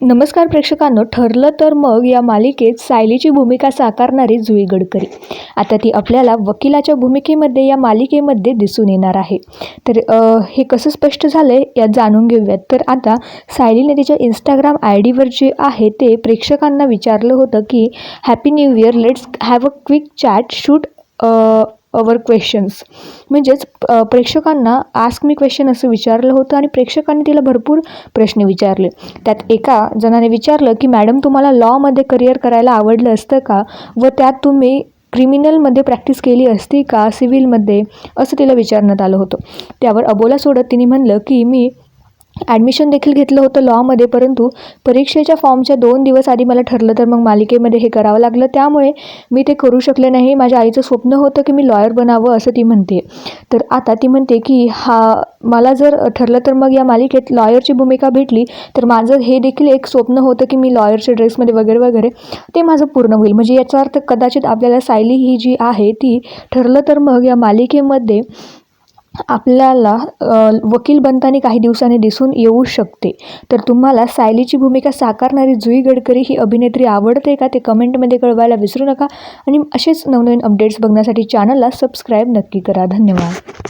नमस्कार प्रेक्षकांनो ठरलं तर मग या मालिकेत सायलीची भूमिका साकारणारी जुई गडकरी. आता ती आपल्याला वकिलाच्या भूमिकेमध्ये या मालिकेमध्ये दिसून येणार आहे. तर हे कसं स्पष्ट झालं आहे यात जाणून घेऊयात. तर आता सायलीने तिच्या इंस्टाग्राम आय डीवर जे आहे ते प्रेक्षकांना विचारलं होतं की happy new year let's have a quick chat shoot our questions म्हणजेच प्रेक्षकांना आस्क मी क्वेश्चन असं विचारलं होतं आणि प्रेक्षकांनी तिला भरपूर प्रश्न विचारले. त्यात एका जणाने विचारलं की मॅडम तुम्हाला लॉमध्ये करिअर करायला आवडलं असतं का? व त्यात तुम्ही क्रिमिनलमध्ये प्रॅक्टिस केली असती का? सिव्हिलमध्ये असं तिला विचारण्यात आलं होतं. त्यावर अबोला सोडत तिने म्हणलं की मी ॲडमिशन देखील घेतलं होतं लॉमध्ये परंतु परीक्षेच्या फॉर्मच्या दोन दिवस आधी मला ठरलं तर मग मालिकेमध्ये हे करावं लागलं. त्यामुळे मी ते करू शकले नाही. माझ्या आईचं स्वप्न होतं की मी लॉयर बनावं असं ती म्हणते. तर आता ती म्हणते की हा मला जर ठरलं तर मग या मालिकेत लॉयरची भूमिका भेटली तर माझं हे देखील एक स्वप्न होतं की मी लॉयरच्या ड्रेसमध्ये वगैरे वगैरे. ते माझं पूर्ण होईल. म्हणजे याचा अर्थ कदाचित आपल्याला सायली ही जी आहे ती ठरलं तर मग या मालिकेमध्ये आपल्याला वकील बनताना काही दिवसांनी दिसून येऊ शकते. तर तुम्हाला सायलीची भूमिका साकारणारी जुई गडकरी ही अभिनेत्री आवडते का ते कमेंटमध्ये कळवायला विसरू नका. आणि असेच नवनवीन अपडेट्स बघण्यासाठी चॅनलला सबस्क्राईब नक्की करा. धन्यवाद.